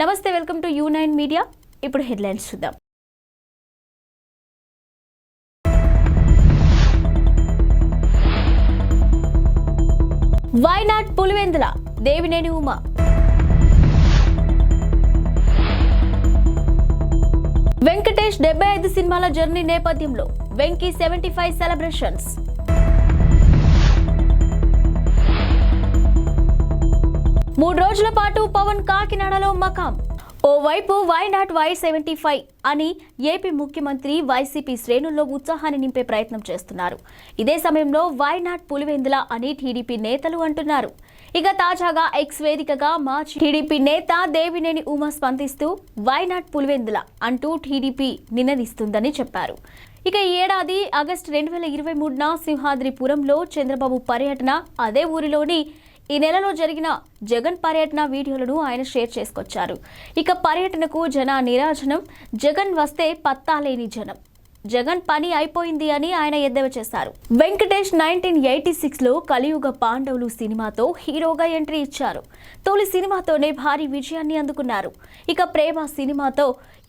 నమస్తే welcome to U nine media. ఇప్పుడు headlines చూద్దాం. Why not Pulivendula? Devineni Uma. Venkatesh డెబ్బై ఐదు సినిమాల జర్నీ నేపథ్యంలో వెంకీ సెవెంటీ ఫైవ్ సెలబ్రేషన్స్ మూడు రోజుల పాటు పవన్ కాకినాడలో మకాం. ఓవైపు why not why seventy five అని ఏపీ ముఖ్యమంత్రి వైసీపీ శ్రేణుల్లో ఉత్సాహాన్ని నింపే ప్రయత్నం చేస్తున్నారు. ఇదే సమయంలో వై నాట్ పులివెందుల అని టీడీపీ నేతలు అంటున్నారు. ఇక తాజాగా ఎక్స్ వేదికగా మాజీ టీడీపీ నేత దేవినేని ఉమా స్పందిస్తూ వై నాట్ పులివెందుల అంటూ టీడీపీ నినదిస్తుందని చెప్పారు. ఇక ఈ ఏడాది ఆగస్టు రెండు వేల ఇరవై మూడున సింహాద్రిపురంలో చంద్రబాబు పర్యటన అదే ఊరిలోని ఈ నెలలో జరిగిన జగన్ పర్యటన వీడియోలను ఆయన షేర్ చేసుకొచ్చారు. ఇక పర్యటనకు జన నిరాజనం జగన్ వస్తే పత్తాలేని జనం. జగన్ పని అయిపోయింది అని ఆయన ఎద్దేవా చేశారు. వెంకటేష్ నైన్టీన్ ఎయిటీ సిక్స్లో కలియుగ పాండవులు సినిమాతో హీరోగా ఎంట్రీ ఇచ్చారు. తొలి సినిమాతోనే భారీ విజయాన్ని అందుకున్నారు. ఇక ప్రేమ సినిమాతో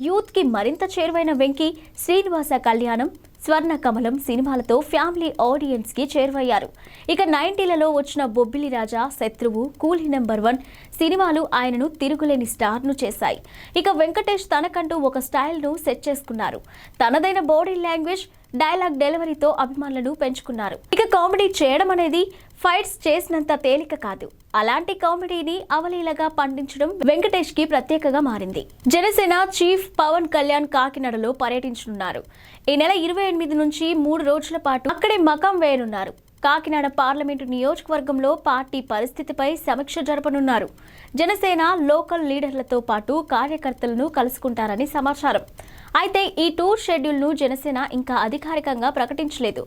యూత్కి మరింత చేరువైన వెంకీ శ్రీనివాస కళ్యాణం స్వర్ణ కమలం సినిమాలతో ఫ్యామిలీ ఆడియన్స్కి చేరువయ్యారు. ఇక నైన్టీలలో వచ్చిన బొబ్బిలి రాజా శత్రువు కూలీ నెంబర్ వన్ సినిమాలు ఆయనను తిరుగులేని స్టార్ను చేశాయి. ఇక వెంకటేష్ తనకంటూ ఒక స్టైల్ను సెట్ చేసుకున్నారు. తనదైన బాడీ లాంగ్వేజ్ డైలాగ్ డెలివరీతో అభిమానులను పెంచుకున్నారు. ఇక కామెడీ చేయడం అనేది ఫైట్స్ చేసినంత తేలిక కాదు. అలాంటి కామెడీని అవలీలగా పండించడం వెంకటేష్కి ప్రత్యేకగా మారింది. జనసేన చీఫ్ పవన్ కళ్యాణ్ కాకినాడలో పర్యటించనున్నారు. ఈ నెల ఇరవై ఎనిమిది నుంచి మూడు రోజుల పాటు అక్కడే మకం వేయనున్నారు. కాకినాడ పార్లమెంటు నియోజకవర్గంలో పార్టీ పరిస్థితిపై సమీక్ష జరపనున్నారు. జనసేన లోకల్ లీడర్లతో పాటు కార్యకర్తలను కలుసుకుంటారని సమాచారం. అయితే ఈ టూర్ షెడ్యూల్ను జనసేన ఇంకా అధికారికంగా ప్రకటించలేదు.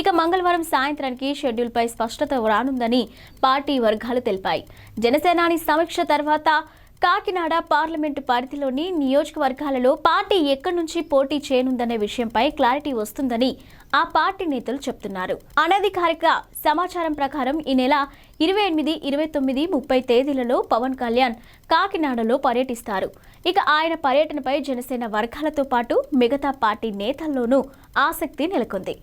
ఇక మంగళవారం సాయంత్రానికి షెడ్యూల్పై స్పష్టత రానుందని పార్టీ వర్గాలు తెలిపాయి. జనసేనాని సమీక్ష తర్వాత కాకినాడ పార్లమెంటు పరిధిలోని నియోజకవర్గాలలో పార్టీ ఎక్కడి నుంచి పోటీ చేయనుందనే విషయంపై క్లారిటీ వస్తుందని ఆ పార్టీ నేతలు చెప్తున్నారు. అనధికారిక సమాచారం ప్రకారం ఈ నెల ఇరవై ఎనిమిది ఇరవై తొమ్మిది ముప్పై తేదీలలో పవన్ కళ్యాణ్ కాకినాడలో పర్యటిస్తారు. ఇక ఆయన పర్యటనపై జనసేన వర్గాలతో పాటు మిగతా పార్టీ నేతల్లోనూ ఆసక్తి నెలకొంది.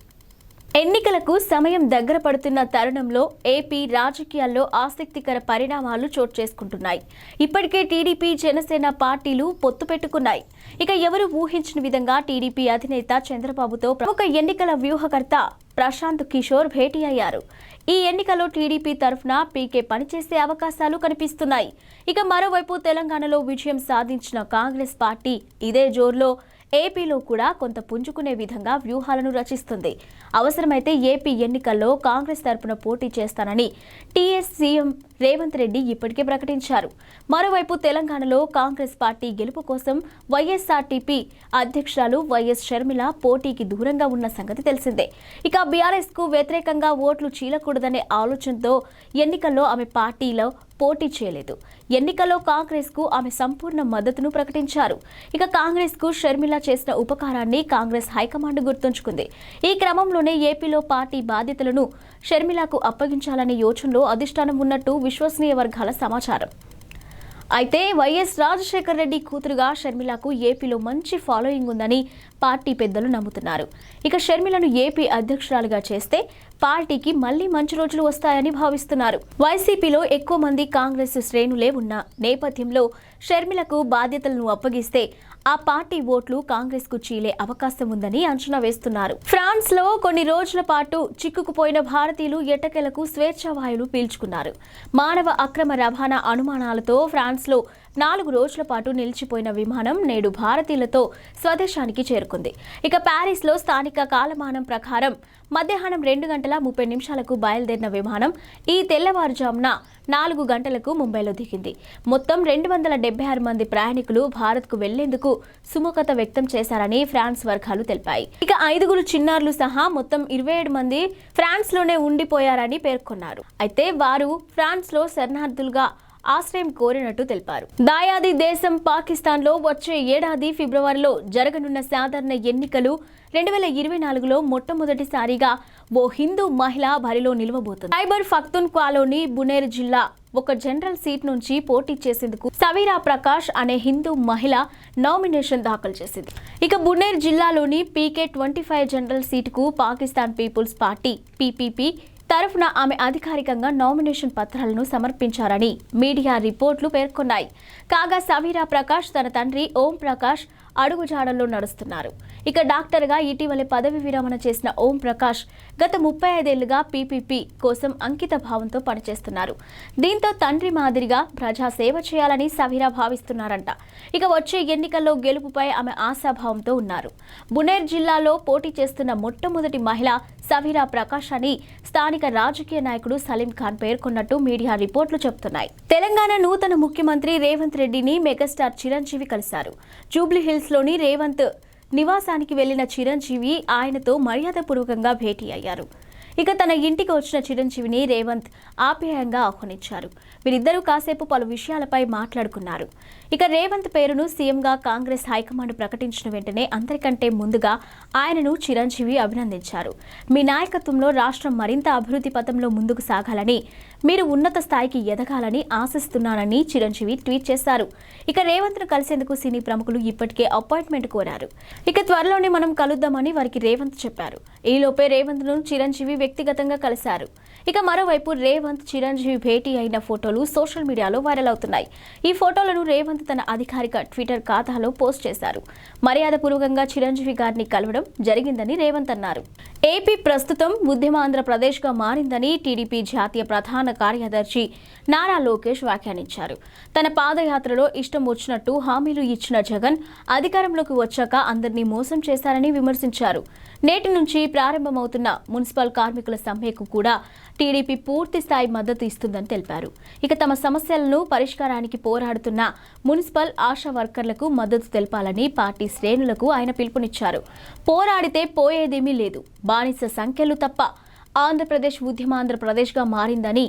ఎన్నికలకు సమయం దగ్గర పడుతున్న తరుణంలో ఏపీ రాజకీయాల్లో ఆసక్తికర పరిణామాలు చోటు చేసుకుంటున్నాయి. ఇప్పటికే టీడీపీ జనసేన పార్టీలు పొత్తు పెట్టుకున్నాయి. ఇక ఎవరు ఊహించిన విధంగా టీడీపీ అధినేత చంద్రబాబుతో ప్రముఖ ఎన్నికల వ్యూహకర్త ప్రశాంత్ కిషోర్ భేటీ అయ్యారు. ఈ ఎన్నికలో టీడీపీ తరఫున పీకే పనిచేసే అవకాశాలు కనిపిస్తున్నాయి. ఇక మరోవైపు తెలంగాణలో విజయం సాధించిన కాంగ్రెస్ పార్టీ ఇదే జోర్లో ఏపీలో కూడా కొంత పుంజుకునే విధంగా వ్యూహాలను రచిస్తుంది. అవసరమైతే ఏపీ ఎన్నికల్లో కాంగ్రెస్ తరపున పోటీ చేస్తానని టీఎస్ సీఎం రేవంత్ రెడ్డి ఇప్పటికే ప్రకటించారు. మరోవైపు తెలంగాణలో కాంగ్రెస్ పార్టీ గెలుపు కోసం వైఎస్ఆర్టీపీ అధ్యక్షురాలు వైఎస్ షర్మిల పోటీకి దూరంగా ఉన్న సంగతి తెలిసిందే. ఇక బీఆర్ఎస్కు వ్యతిరేకంగా ఓట్లు చీలకూడదనే ఆలోచనతో ఎన్నికల్లో ఆమె పార్టీలో పోటీ చేయలేదు. ఎన్నికల్లో కాంగ్రెస్కు ఆమె సంపూర్ణ మద్దతును ప్రకటించారు. ఇక కాంగ్రెస్కు షర్మిల చేసిన ఉపకారాన్ని కాంగ్రెస్ హైకమాండ్ గుర్తుంచుకుంది. ఈ క్రమంలోనే ఏపీలో పార్టీ బాధ్యతలను షర్మిలకు అప్పగించాలనే యోచనలో అధిష్టానం ఉన్నట్టు విశ్వసనీయ వర్గాల సమాచారం. అయితే వైఎస్ రాజశేఖర రెడ్డి కూతురుగా షర్మిలకు ఏపీలో మంచి ఫాలోయింగ్ ఉందని పార్టీ పెద్దలు నమ్ముతున్నారు. ఇక షర్మిలను ఏపీ అధ్యక్షురాలుగా చేస్తే పార్టీకి మళ్ళీ మంచి రోజులు వస్తాయని భావిస్తున్నారు. వైసీపీలో ఎక్కువ మంది కాంగ్రెస్ శ్రేణులే ఉన్న నేపథ్యంలో షర్మిలకు బాధ్యతలను అప్పగిస్తే ఆ పార్టీ ఓట్లు కాంగ్రెస్కు చీలే అవకాశం ఉందని అంచనా వేస్తున్నారు. ఫ్రాన్స్లో కొన్ని రోజుల పాటు చిక్కుకుపోయిన భారతీయులు ఎట్టకెలకు స్వేచ్ఛావాయులు పీల్చుకున్నారు. మానవ అక్రమ రవాణా అనుమానాలతో ఫ్రాన్స్లో నాలుగు రోజుల పాటు నిలిచిపోయిన విమానం నేడు భారతీయులతో స్వదేశానికి చేరుకుంది. ఇక ప్యారిస్లో స్థానిక కాలమానం ప్రకారం మధ్యాహ్నం రెండు గంటల ముప్పై నిమిషాలకు బయలుదేరిన విమానం ఈ తెల్లవారుజామున నాలుగు గంటలకు ముంబైలో దిగింది. మొత్తం రెండు వందల డెబ్బై ఆరు మంది ప్రయాణికులు భారత్కు వెళ్ళేందుకు సుముఖత వ్యక్తం చేశారని ఫ్రాన్స్ వర్గాలు తెలిపాయి. ఇక ఐదుగురు చిన్నారులు సహా మొత్తం ఇరవై ఏడు మంది ఫ్రాన్స్లోనే ఉండిపోయారని పేర్కొన్నారు. అయితే వారు ఫ్రాన్స్లో శరణార్థులుగా ఆశ్రయం కోరినట్టు తెలిపారు. దాయాది దేశం పాకిస్తాన్లో వచ్చే ఏడాది ఫిబ్రవరిలో జరగనున్న సాధారణ ఎన్నికలు రెండు వేల ఇరవై నాలుగులో మొట్టమొదటిసారిగా ఓ హిందూ మహిళ బరిలో నిలవబోతుంది. ఫక్తున్ క్వాలోని బునేర్ జిల్లా ఒక జనరల్ సీట్ నుంచి పోటీ చేసేందుకు సవీరా ప్రకాష్ అనే హిందూ మహిళ నామినేషన్ దాఖలు చేసింది. ఇక బునేర్ జిల్లాలోని పీకే ట్వంటీ ఫైవ్ జనరల్ సీటుకు పాకిస్తాన్ పీపుల్స్ పార్టీ పీపీపీ తరఫున ఆమె అధికారికంగా నామినేషన్ పత్రాలను సమర్పించారని మీడియా రిపోర్ట్లు పేర్కొన్నాయి. కాగా సమీరా ప్రకాష్ తన తండ్రి ఓం ప్రకాష్ అడుగుజాడల్లో నడుస్తున్నారు. ఇక డాక్టర్గా ఇటీవలే పదవి విరమణ చేసిన ఓం ప్రకాష్ గత ముప్పై ఐదేళ్ళుగా పీపీపీ కోసం అంకిత భావంతో పనిచేస్తున్నారు. దీంతో తండ్రి మాదిరిగా ప్రజా సేవ చేయాలని సవీరా భావిస్తున్నారంట. ఇక వచ్చే ఎన్నికల్లో గెలుపుపై ఆమె ఆశాభావంతో ఉన్నారు. బునేర్ జిల్లాలో పోటీ చేస్తున్న మొట్టమొదటి మహిళ సమీరా ప్రకాష్ అని స్థానిక రాజకీయ నాయకుడు సలీం ఖాన్ పేర్కొన్నట్టు మీడియా రిపోర్ట్లు చెబుతున్నాయి తెలంగాణ నూతన ముఖ్యమంత్రి రేవంత్ రెడ్డిని మెగాస్టార్ చిరంజీవి కలిశారు. జూబ్లీహిల్స్లోని రేవంత్ నివాసానికి వెళ్ళిన చిరంజీవి ఆయనతో మర్యాదపూర్వకంగా భేటీ అయ్యారు. ఇక తన ఇంటికి వచ్చిన చిరంజీవిని రేవంత్ ఆప్యాయంగా ఆహ్వానించారు. వీరిద్దరూ కాసేపు పలు విషయాలపై మాట్లాడుకున్నారు. ఇక రేవంత్ పేరును సీఎంగా కాంగ్రెస్ హైకమాండ్ ప్రకటించిన వెంటనే అందరికంటే ముందుగా ఆయనను చిరంజీవి అభినందించారు. మీ నాయకత్వంలో రాష్ట్రం మరింత అభివృద్ధి పథంలో ముందుకు సాగాలని మీరు ఉన్నత స్థాయికి ఎదగాలని ఆశిస్తున్నానని చిరంజీవి ట్వీట్ చేశారు. ఇక రేవంత్ను కలిసేందుకు సినీ ప్రముఖులు ఇప్పటికే అపాయింట్మెంట్ కోరారు. ఇక త్వరలోనే మనం కలుద్దామని వారికి రేవంత్ చెప్పారు. ఈలోపే రేవంత్ను చిరంజీవి వ్యక్తిగతంగా కలిశారు. ఇక మరోవైపు రేవంత్ చిరంజీవి భేటీ అయిన ఫోటోలు సోషల్ మీడియాలో వైరల్ అవుతున్నాయి. ఈ ఫోటోలను రేవంత్ తన అధికారిక ట్విట్టర్ ఖాతాలో పోస్ట్ చేశారు. మర్యాదపూర్వకంగా చిరంజీవి గారిని కలవడం జరిగిందని రేవంత్ అన్నారు. ఏపీ ప్రస్తుతం ఉద్యమాంధ్రప్రదేశ్గా మారిందని టీడీపీ జాతీయ ప్రధాన కార్యదర్శి నారా లోకేష్ వ్యాఖ్యానించారు. తన పాదయాత్రలో ఇష్టం వచ్చినట్టు హామీలు ఇచ్చిన జగన్ అధికారంలోకి వచ్చాక అందరినీ మోసం చేశారని విమర్శించారు. నేటి నుంచి ప్రారంభమవుతున్న మున్సిపల్ కార్మికుల సమ్మెకు కూడా టీడీపీ పూర్తి స్థాయి మద్దతు ఇస్తుందని తెలిపారు. ఇక తమ సమస్యలను పరిష్కారానికి పోరాడుతున్న మున్సిపల్ ఆశా వర్కర్లకు మద్దతు తెలపాలని పార్టీ శ్రేణులకు ఆయన పిలుపునిచ్చారు. పోరాడితే పోయేదేమీ లేదు. బానిస సంఖ్యలు తప్ప ఆంధ్రప్రదేశ్ ఉద్యమాంధ్రప్రదేశ్గా మారిందని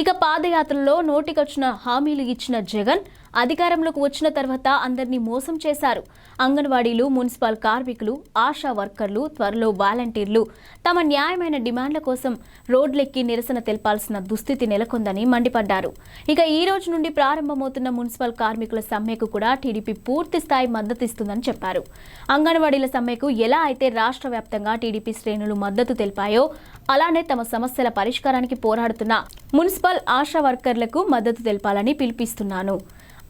ఇక పాదయాత్రలో నోటికొచ్చిన హామీలు ఇచ్చిన జగన్ అధికారంలోకి వచ్చిన తర్వాత అందరినీ మోసం చేశారు. అంగన్వాడీలు మున్సిపల్ కార్మికులు ఆశా వర్కర్లు త్వరలో వాలంటీర్లు తమ న్యాయమైన డిమాండ్ల కోసం రోడ్లెక్కి నిరసన తెలపాల్సిన దుస్థితి నెలకొందని మండిపడ్డారు. ఇక ఈ రోజు నుండి ప్రారంభమవుతున్న మున్సిపల్ కార్మికుల సమ్మెకు కూడా టీడీపీ పూర్తి స్థాయి మద్దతిస్తుందని చెప్పారు. అంగన్వాడీల సమ్మెకు ఎలా అయితే రాష్ట్ర వ్యాప్తంగా టీడీపీ శ్రేణులు మద్దతు తెలిపాయో అలానే తమ సమస్యల పరిష్కారానికి పోరాడుతున్న మున్సిపల్ ఆశా వర్కర్లకు మద్దతు తెలపాలని పిలిపిస్తున్నాను.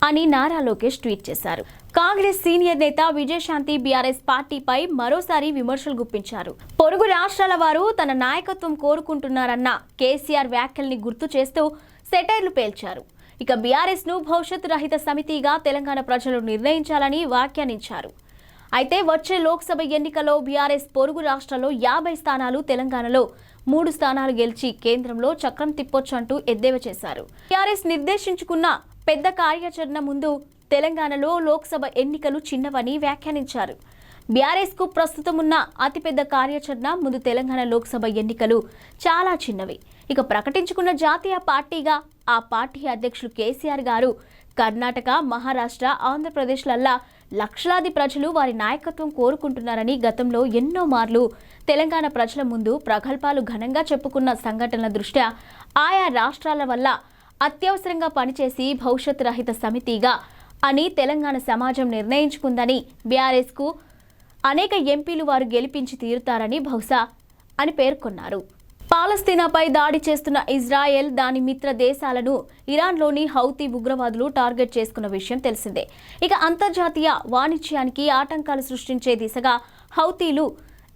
అని నారా లోకేష్ ట్వీట్ చేశారు. కాంగ్రెస్ సీనియర్ నేత విజయశాంతి బీఆర్ఎస్ పార్టీపై మరోసారి విమర్శలు గుప్పించారు. పొరుగు రాష్ట్రాల వారు తన నాయకత్వం కోరుకుంటున్నారన్న కేసీఆర్ వ్యాఖ్యల్ని గుర్తు చేస్తూ సెటైర్లు పేల్చారు. ఇక బీఆర్ఎస్ను భవిష్యత్తు రహిత సమితిగా తెలంగాణ ప్రజలు నిర్ణయించాలని వ్యాఖ్యానించారు. అయితే వచ్చే లోక్సభ ఎన్నికల్లో బీఆర్ఎస్ పొరుగు రాష్ట్రాల్లో యాభై స్థానాలు తెలంగాణలో మూడు స్థానాలు గెలిచి కేంద్రంలో చక్రం తిప్పొచ్చంటూ ఎద్దేవా చేశారు. బీఆర్ఎస్ నిర్దేశించుకున్న పెద్ద కార్యాచరణ ముందు తెలంగాణలో లోక్సభ ఎన్నికలు చిన్నవని వ్యాఖ్యానించారు. బీఆర్ఎస్కు ప్రస్తుతం ఉన్న అతిపెద్ద కార్యాచరణ ముందు తెలంగాణ లోక్సభ ఎన్నికలు చాలా చిన్నవి. ఇక ప్రకటించుకున్న జాతీయ పార్టీగా ఆ పార్టీ అధ్యక్షులు కేసీఆర్ గారు కర్ణాటక మహారాష్ట్ర ఆంధ్రప్రదేశ్లల్లా లక్షలాది ప్రజలు వారి నాయకత్వం కోరుకుంటున్నారని గతంలో ఎన్నో మార్లు తెలంగాణ ప్రజల ముందు ప్రగల్భాలు ఘనంగా చెప్పుకున్న సంఘటనల దృష్ట్యా ఆయా రాష్ట్రాల వల్ల అత్యవసరంగా పనిచేసి భవిష్యత్ రహిత సమితిగా అని తెలంగాణ సమాజం నిర్ణయించుకుందని బీఆర్ఎస్కు అనేక ఎంపీలు వారు గెలిపించి తీరుతారని బహుశా అని పేర్కొన్నారు. పాలస్తీనాపై దాడి చేస్తున్న ఇజ్రాయెల్ దాని మిత్ర దేశాలను ఇరాన్లోని హౌతీ ఉగ్రవాదులు టార్గెట్ చేసుకున్న విషయం తెలిసిందే. ఇక అంతర్జాతీయ వాణిజ్యానికి ఆటంకాలు సృష్టించే దిశగా హౌతీలు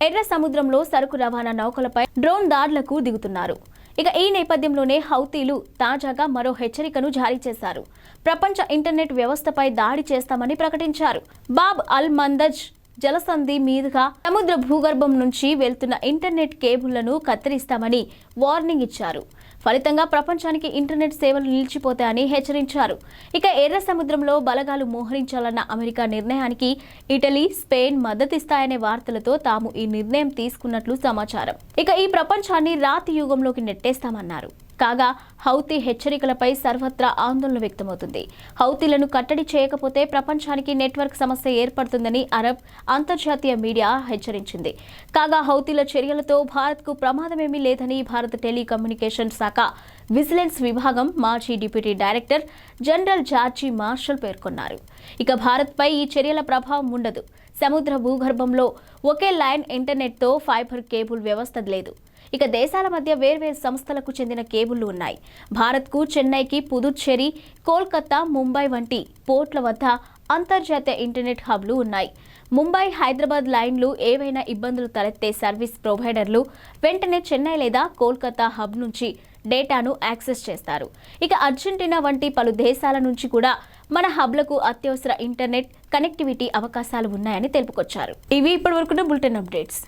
ఎర్ర సముద్రంలో సరుకు రవాణా నౌకలపై డ్రోన్ దాడులకు దిగుతున్నారు. ఇక ఈ నేపథ్యంలోనే హౌతీలు తాజాగా మరో హెచ్చరికను జారీ చేశారు. ప్రపంచ ఇంటర్నెట్ వ్యవస్థపై దాడి చేస్తామని ప్రకటించారు. బాబ్ అల్ మందజ్ జలసంధి మీదుగా సముద్ర భూగర్భం నుంచి వెళ్తున్న ఇంటర్నెట్ కేబుల్లను కత్తిరిస్తామని వార్నింగ్ ఇచ్చారు. ఫలితంగా ప్రపంచానికి ఇంటర్నెట్ సేవలు నిలిచిపోతాయని హెచ్చరించారు. ఇక ఎర్ర సముద్రంలో బలగాలు మోహరించాలన్న అమెరికా నిర్ణయానికి ఇటలీ స్పెయిన్ మద్దతిస్తాయనే వార్తలతో తాము ఈ నిర్ణయం తీసుకున్నట్లు సమాచారం. ఇక ఈ ప్రపంచాన్ని రాతి యుగంలోకి నెట్టేస్తామన్నారు. కాగా హౌతీ హెచ్చరికలపై సర్వత్రా ఆందోళన వ్యక్తమవుతుంది. హౌతీలను కట్టడి చేయకపోతే ప్రపంచానికి నెట్వర్క్ సమస్య ఏర్పడుతుందని అరబ్ అంతర్జాతీయ మీడియా హెచ్చరించింది. కాగా హౌతీల చర్యలతో భారత్కు ప్రమాదమేమీ లేదని భారత టెలికమ్యూనికేషన్ శాఖ విజిలెన్స్ విభాగం మాజీ deputy director general George Marshall పేర్కొన్నారు. ఇక భారత్పై ఈ చర్యల ప్రభావం ఉండదు. సముద్ర భూగర్భంలో ఒకే లైన్ ఇంటర్నెట్తో ఫైబర్ కేబుల్ వ్యవస్థ లేదు. ఇక దేశాల మధ్య వేర్వేరు సంస్థలకు చెందిన కేబుళ్ళు ఉన్నాయి. భారత్కు చెన్నైకి పుదుచ్చేరి కోల్కతా ముంబై వంటి పోర్ట్ల వద్ద అంతర్జాతీయ ఇంటర్నెట్ హబ్లు ఉన్నాయి. ముంబై హైదరాబాద్ లైన్లు ఏవైనా ఇబ్బందులు తలెత్తే సర్వీస్ ప్రొవైడర్లు వెంటనే చెన్నై లేదా కోల్కతా హబ్ నుంచి డేటాను యాక్సెస్ చేస్తారు. ఇక అర్జెంటీనా వంటి పలు దేశాల నుంచి కూడా మన హబ్లకు అత్యవసర ఇంటర్నెట్ కనెక్టివిటీ అవకాశాలు ఉన్నాయని తెలుపుకొచ్చారు. ఇవి ఇప్పటివరకున్న బులెటిన్ అప్డేట్స్.